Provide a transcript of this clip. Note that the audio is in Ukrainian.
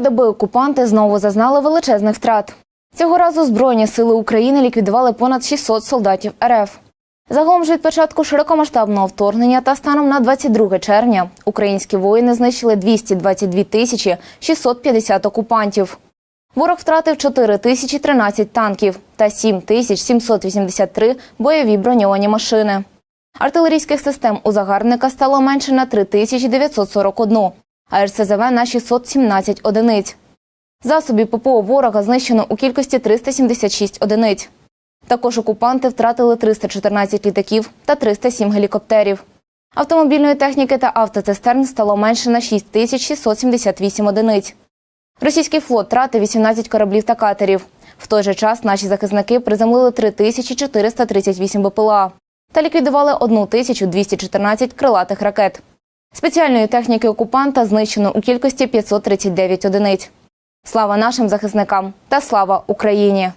доби окупанти знову зазнали величезних втрат. Цього разу Збройні сили України ліквідували понад 600 солдатів РФ. Загалом ж від початку широкомасштабного вторгнення та станом на 22 червня українські воїни знищили 222 тисячі 650 окупантів. Ворог втратив 4 тисячі 13 танків та 7 тисяч 783 бойові броньовані машини. Артилерійських систем у загарбника стало менше на 3 тисячі 941, а РСЗВ на 617 одиниць. Засобів ППО ворога знищено у кількості 376 одиниць. Також окупанти втратили 314 літаків та 307 гелікоптерів. Автомобільної техніки та автоцистерн стало менше на 6678 одиниць. Російський флот втратив 18 кораблів та катерів. В той же час наші захисники приземлили 3438 БПЛА та ліквідували 1214 крилатих ракет. Спеціальної техніки окупанта знищено у кількості 539 одиниць. Слава нашим захисникам та слава Україні!